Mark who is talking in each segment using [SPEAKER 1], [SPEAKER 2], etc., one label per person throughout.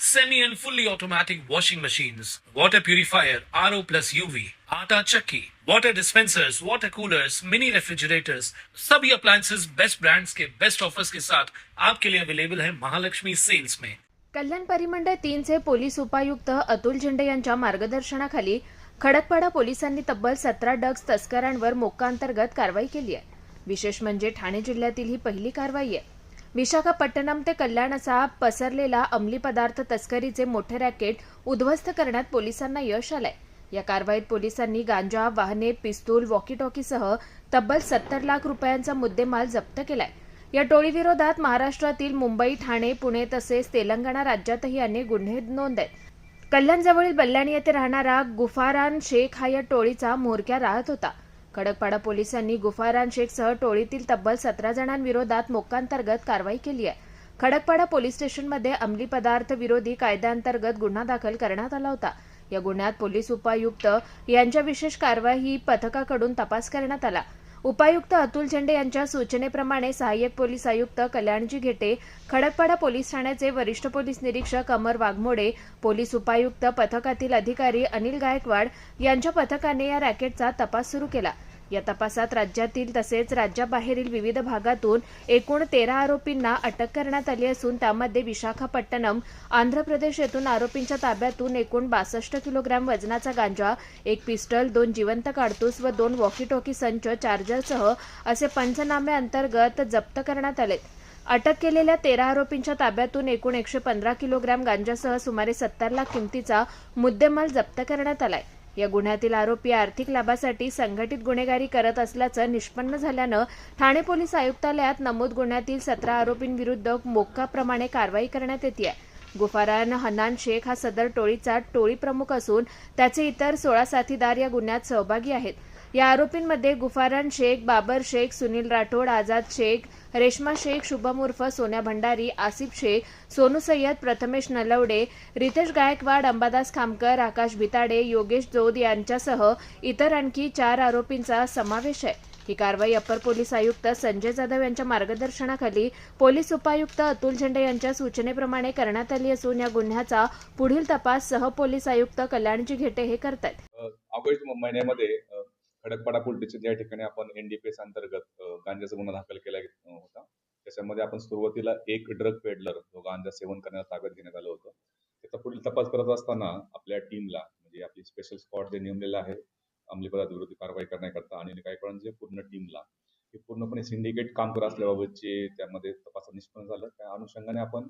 [SPEAKER 1] semi and fully automatic washing machines, water purifier, RO plus UV, आटा चक्की, water dispensers, water coolers, mini refrigerators, सभी appliances best brands के best offers के साथ आपके लिए अवेलेबल है महालक्ष्मी सेल्स में
[SPEAKER 2] कल्याण परिमंडळ तीनचे पोलीस उपायुक्त अतुल झेंडे यांच्या मार्गदर्शनाखाली खडकपाडा पोलिसांनी तब्बल सतरा डग्स तस्करांवर मोक्कांतर्गत कारवाई केली आहे. विशेष म्हणजे ठाणे जिल्ह्यातील ही पहिली कारवाई आहे. विशाखापट्टणम ते कल्याण असा पसरलेला अंमली पदार्थ तस्करीचे मोठे रॅकेट उद्ध्वस्त करण्यात पोलिसांना यश आलंय. या कारवाईत पोलिसांनी गांजा वाहने पिस्तूल वॉकी टॉकीसह तब्बल सत्तर लाख रुपयांचा मुद्देमाल जप्त केलाय. या टोळीविरोधात महाराष्ट्रातील मुंबई ठाणे पुणे तसेच तेलंगणा राज्यातही अनेक गुन्हे नोंद आहेत. कल्याणजवळील बल्लाणी येथे राहणारा गुफारान शेख हा या टोळीचा म्होरक्या राहत होता. खडकपाडा पोलिसांनी गुफारान शेखसह टोळीतील तब्बल सतरा जणांविरोधात मोक्कांतर्गत कारवाई केली आहे. खडकपाडा पोलीस स्टेशनमध्ये अंमली पदार्थ विरोधी कायद्याअंतर्गत गुन्हा दाखल करण्यात आला होता. या गुन्ह्यात पोलीस उपायुक्त यांच्या विशेष कारवाई पथकाकडून तपास करण्यात आला. उपायुक्त अतुल झेंडे यांच्या सूचनेप्रमाणे सहाय्यक पोलीस आयुक्त कल्याणजी घेटे खडकपाडा पोलीस ठाण्याचे वरिष्ठ पोलीस निरीक्षक अमर वाघमोडे पोलीस उपायुक्त पथकातील अधिकारी अनिल गायकवाड यांच्या पथकाने या रॅकेटचा तपास सुरू केला. या तपासात राज्यातील तसेच राज्याबाहेरील विविध भागातून एकूण तेरा आरोपींना अटक करण्यात आली असून त्यामध्ये विशाखापट्टणम आंध्र प्रदेश येथून आरोपींच्या ताब्यातून एकूण बासष्ट किलोग्रॅम वजनाचा गांजा एक पिस्टल दोन जिवंत काडतूस व दोन वॉकी टॉकी संच चार्जरसह असे पंचनामे अंतर्गत जप्त करण्यात आले अटक केलेल्या तेरा आरोपींच्या ताब्यातून एकूण एकशे पंधरा किलोग्रॅम गांजासह सुमारे सत्तर लाख किमतीचा मुद्देमाल जप्त करण्यात आलाय. या गुन्ह्यातील आरोपी आर्थिक लाभासाठी संघटित गुन्हेगारी करत असल्याचं निष्पन्न झाल्यानं ठाणे पोलीस आयुक्तालयात नमूद गुन्ह्यातील सतरा आरोपींविरुद्ध मोक्काप्रमाणे कारवाई करण्यात येते गुफारान हनान शेख हा सदर टोळीचा टोळी प्रमुख असून त्याचे इतर सोळा साथीदार या गुन्ह्यात सहभागी आहेत. या आरोपींमध्ये गुफारान शेख बाबर शेख सुनील राठोड आझाद शेख रेश्मा शेख शुभम उर्फ सोन्या भंडारी आसिफ शेख सोनू सय्यद प्रथमेश नलवडे रितेश गायकवाड अंबादास खामकर आकाश भिताडे योगेश जोद यांच्यासह इतर आणखी चार आरोपींचा समावेश आहे. ही कारवाई अपर पोलीस आयुक्त संजय जाधव यांच्या मार्गदर्शनाखाली पोलीस उपायुक्त अतुल झेंडे यांच्या सूचनेप्रमाणे करण्यात आली असून या गुन्ह्याचा पुढील तपास सह पोलीस आयुक्त कल्याणजी घेटे हे करतायत.
[SPEAKER 3] ऑगस्ट महिन्यामध्ये खडकपाडा पोलीस ज्या या ठिकाणी आपण एनडीपीएस अंतर्गत गांजाचा गुन्हा दाखल केला होता. त्याच्यामध्ये आपण सुरुवातीला एक ड्रग पेडलर जो गांजा सेवन करण्याला ताब्यात घेण्यात आलं होतं त्याचा पुढील तपास करत असताना आपल्या टीमला म्हणजे आपली स्पेशल स्पॉट जे नेमलेलं आहे अंमली पदार्थ विरोधी कारवाई करण्याकरता आणि काही जे पूर्ण टीमला हे पूर्णपणे सिंडिकेट काम करत असल्याबाबतचे त्यामध्ये तपासात निष्पन्न झालं. त्या अनुषंगाने आपण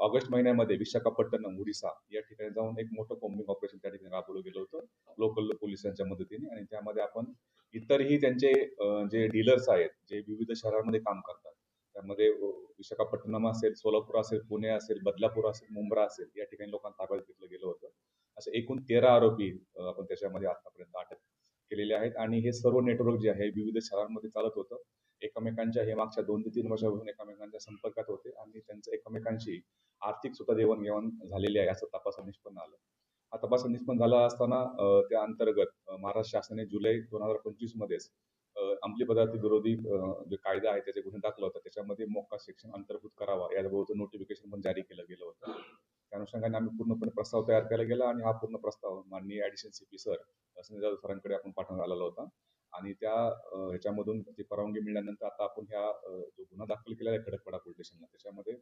[SPEAKER 3] ऑगस्ट महिन्यामध्ये विशाखापट्टणम ओडिसा या ठिकाणी जाऊन एक मोठं कॉम्बिंग ऑपरेशन त्या ठिकाणी राबवलं गेलं होतं. लोकल पोलिसांच्या मदतीने आणि त्यामध्ये आपण इतरही त्यांचे जे डीलर्स आहेत जे विविध शहरांमध्ये काम करतात त्यामध्ये विशाखापट्टणम असेल सोलापूर असेल पुणे असेल बदलापूर असेल मुंब्रा असेल या ठिकाणी लोकांना ताब्यात घेतलं गेलं होतं. असे एकूण तेरा आरोपी आपण त्याच्यामध्ये आतापर्यंत अटक केलेले आहेत आणि हे सर्व नेटवर्क जे आहे विविध शहरांमध्ये चालत होतं. एकमेकांच्या हे मागच्या दोन ते तीन वर्षापासून एकमेकांच्या संपर्कात होते आणि त्यांचं एकमेकांशी आर्थिक सुद्धा देवाणघेवाण झालेली आहे असं तपासात निष्पन्न आलं. हा तपासात निष्पन्न झाला असताना त्या अंतर्गत महाराष्ट्र शासनाने जुलै दोन हजार पंचवीस मध्येच अंमली पदार्थ विरोधी जे कायदा आहे त्याचे गुन्हे दाखल होता. त्याच्यामध्ये मोक्का शिक्षण अंतर्भूत करावा याबाबत नोटिफिकेशन पण जारी केलं गेलं होतं. त्या अनुषंगाने आम्ही पूर्णपणे प्रस्ताव तयार केला गेला आणि हा पूर्ण प्रस्ताव माननीय additional CP sir Sanjay Jadhav सरांकडे आपण पाठवण्यात आलेला होता. आणि त्या ह्याच्यामधून ती परवानगी मिळाल्यानंतर आता आपण ह्या जो गुन्हा दाखल केलेला आहे खडकपाडा पोलीस स्टेशनला त्याच्यामध्ये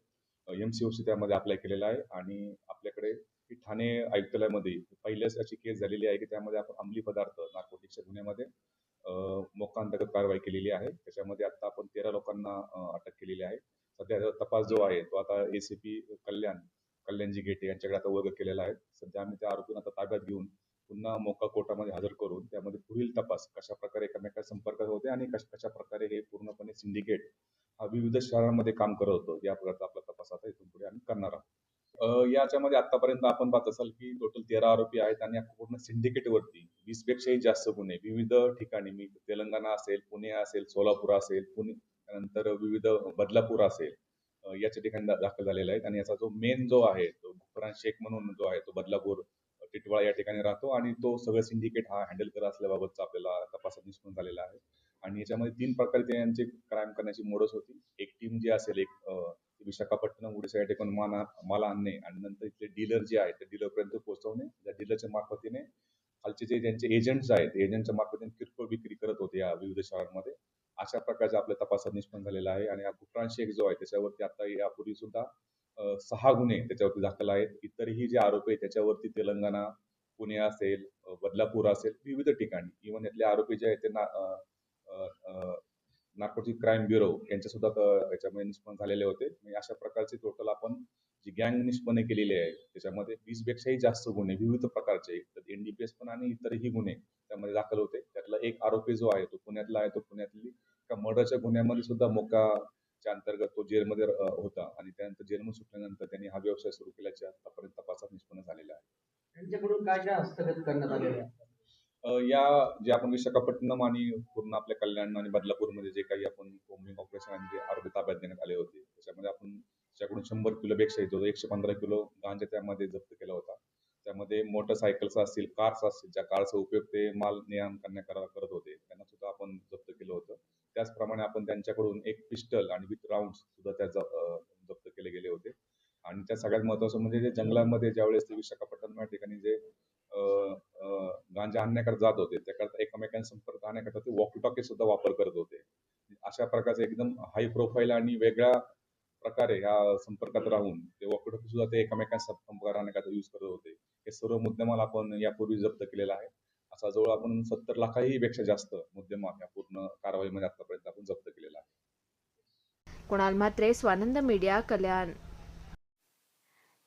[SPEAKER 3] एमसीओसी त्यामध्ये अप्लाय केलेला आहे आणि आपल्याकडे ठाणे आयुक्तालयामध्ये पहिल्याच अशी केस झालेली आहे की त्यामध्ये आपण अंमली पदार्थ नार्कोटिक्सच्या गुन्ह्यामध्ये मोकांतर्गत कारवाई केलेली आहे. त्याच्यामध्ये आता आपण तेरा लोकांना अटक केलेली आहे. सध्या तपास जो आहे तो आता एसीपी कल्याण कल्याणजी गेटे यांच्याकडे आता वर्ग केलेला आहे. सध्या आम्ही त्या आरोपींना आता ताब्यात घेऊन पुन्हा मोका कोर्टामध्ये हजर करून त्यामध्ये पुढील तपास कशा प्रकारे एकमेका संपर्कात होते आणि कशा कशा प्रकारे हे पूर्णपणे सिंडिकेट हा विविध शहरांमध्ये काम करत होतं या प्रकारचा आपला तपास आता इथून पुढे आम्ही करणार आहोत. याच्यामध्ये आतापर्यंत आपण पाहत असाल की टोटल तेरा आरोपी आहेत आणि पूर्ण सिंडिकेट वरती वीस पेक्षाही जास्त गुन्हे विविध ठिकाणी मी तेलंगणा असेल पुणे असेल सोलापूर असेल पुणे त्यानंतर विविध बदलापूर असेल याच्या ठिकाणी दाखल झालेला आहे आणि याचा जो मेन जो आहे तो फरान शेख म्हणून जो आहे तो बदलापूर टिटवाळा या ठिकाणी राहतो आणि तो सगळं सिंडिकेट हा हँडल करत असल्याबाबतचा आपल्याला तपासात निष्पन्न झालेला आहे. आणि याच्यामध्ये तीन प्रकारे त्यांचे क्राईम करण्याची मोडस होती. एक टीम जी असेल एक विशाखापट्टणम उडीसा या ठिकाणी माल माल आणणे आणि नंतर इथले डीलर जे आहेत ते डीलरपर्यंत पोहोचवणे. त्या डीलरच्या मार्फतीने खालचे जे त्यांचे एजंट्स आहेत एजंटच्या मार्फतीने किरकोळ विक्री करत होते या विविध शहरांमध्ये. अशा प्रकारचा आपल्या तपासात निष्पन्न झालेला आहे आणि हा गुफरान शेख जो आहे त्याच्यावरती आता यापूर्वी सुद्धा सहा गुन्हे त्याच्यावरती दाखल आहेत. इतरही जे आरोपी आहेत त्याच्यावरती तेलंगणा पुणे असेल बदलापूर असेल विविध ठिकाणी. इव्हन यातले आरोपी जे आहेत ते नागपूरची क्राईम ब्युरो यांच्या सुद्धा त्याच्यामध्ये याच्यामध्ये निष्पन्न झालेले होते. म्हणजे अशा प्रकारचे टोटल आपण जी गँग निष्पन्न केलेली आहे त्याच्यामध्ये वीस पेक्षाही जास्त गुन्हे विविध प्रकारचे. एनडीपीएस पण आणि इतरही गुन्हे त्यामध्ये दाखल होते. त्यातला एक आरोपी जो आहे तो पुण्यातला आहे तो पुण्यातली एका मर्डरच्या गुन्ह्यामध्ये सुद्धा मोकाच्या अंतर्गत तो जेलमध्ये होता. आणि त्यानंतर जेलमधून सुटल्यानंतर त्यांनी हा व्यवसाय सुरू केल्याच्या आतापर्यंत तपासात निष्पन्न झालेला आहे.
[SPEAKER 4] त्यांच्याकडून काय काय हस्तगत करण्यात आलेलं आहे?
[SPEAKER 3] या जे आपण विशाखापट्टणम आणि पूर्ण आपल्या कल्याण आणि बदलापूरमध्ये जे काही आपण कोम्बिंग ऑपरेशन आणि जे ताब्यात देण्यात आले होते त्याच्यामध्ये आपण त्याच्याकडून शंभर किलोपेक्षा येतो एकशे पंधरा किलो गांजा त्यामध्ये जप्त केला होता. त्यामध्ये मोटरसायकल्स असतील कार्स असतील ज्या कारचा उपयोग ते माल नियम करण्या करण्याकरता करत होते त्यांना सुद्धा आपण जप्त केलं होतं. त्याचप्रमाणे आपण त्यांच्याकडून एक पिस्टल आणि विथ राऊंड सुद्धा त्या जप्त केले गेले होते. आणि त्या सगळ्यात महत्वाचं म्हणजे जे जंगलामध्ये ज्यावेळेस ते विशाखापट्टणम या ठिकाणी जे गांजा आणण्याकरता जात होते. त्याकरता एकमेकांना संपर्क आणण्याकरता ते वॉकी टॉकी सुद्धा वापर करत होते. अशा प्रकारचे एकदम हाय प्रोफाईल आणि वेगळ्या प्रकारे ह्या संपर्कात राहून ते वॉकी टॉकी सुद्धा ते एकमेकांना संपर्क आणण्याकरता यूज करत होते. हे सर्व मुद्देमाल आपण यापूर्वी जप्त केलेला आहे. असा जवळ आपण सत्तर लाखाही पेक्षा जास्त मुद्देमाल या पूर्ण कारवाईमध्ये आतापर्यंत आपण जप्त केलेला आहे.
[SPEAKER 2] कुणाल म्हात्रे स्वानंद मीडिया कल्याण.